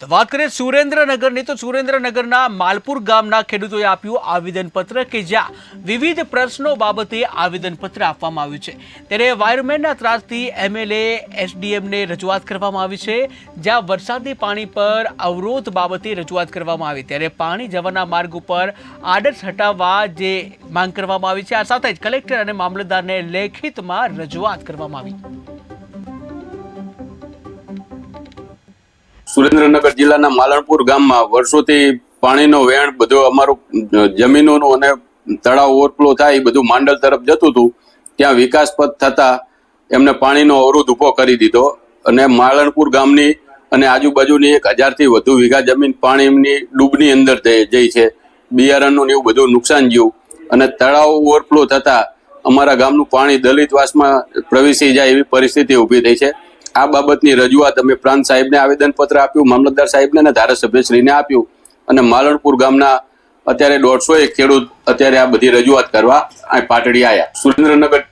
તો વાત કરીએ સુરેન્દ્રનગરની, તો સુરેન્દ્રનગરના માલપુર ગામના ખેડૂતોએ આપ્યું આવેદનપત્ર કે જ્યાં વિવિધ પ્રશ્નો બાબતે આવેદનપત્ર આપવામાં આવ્યું છે. ત્યારે વાયરમેનના ત્રાસથી એમએલએ, એસડીએમને રજૂઆત કરવામાં આવી છે. જ્યાં વરસાદી પાણી પર અવરોધ બાબતે રજૂઆત કરવામાં આવી. ત્યારે પાણી જવાના માર્ગ ઉપર આડસ હટાવવા જે માંગ કરવામાં આવી છે. આ સાથે જ કલેક્ટર અને મામલતદારને લેખિતમાં રજૂઆત કરવામાં આવી. સુરેન્દ્રનગર જિલ્લાના માલણપુર ગામમાં વર્ષોથી પાણીનો વેણ, બધો અમારું જમીનોનું અને તળાવ ઓવરફ્લો થાય, એ બધું માંડલ તરફ જતું હતું. ત્યાં વિકાસ પથ થતા એમને પાણીનો અવરોધ ઊભો કરી દીધો અને માલણપુર ગામની અને આજુબાજુની એક હજારથી વધુ વીઘા જમીન પાણીની ડૂબની અંદર જઈ છે. બિયારણનું એવું બધું નુકસાન ગયું. અને તળાવ ઓવરફ્લો થતા અમારા ગામનું પાણી દલિતવાસમાં પ્રવેશી જાય એવી પરિસ્થિતિ ઊભી થઈ છે. આ બાબતની રજૂઆત અમે પ્રાંત સાહેબને આવેદનપત્ર આપ્યું, મામલતદાર સાહેબને અને ધારાસભ્યશ્રીને આપ્યું. અને માલણપુર ગામના અત્યારે દોઢસો એક ખેડૂત અત્યારે આ બધી રજૂઆત કરવા પાટડી આવ્યા સુરેન્દ્રનગર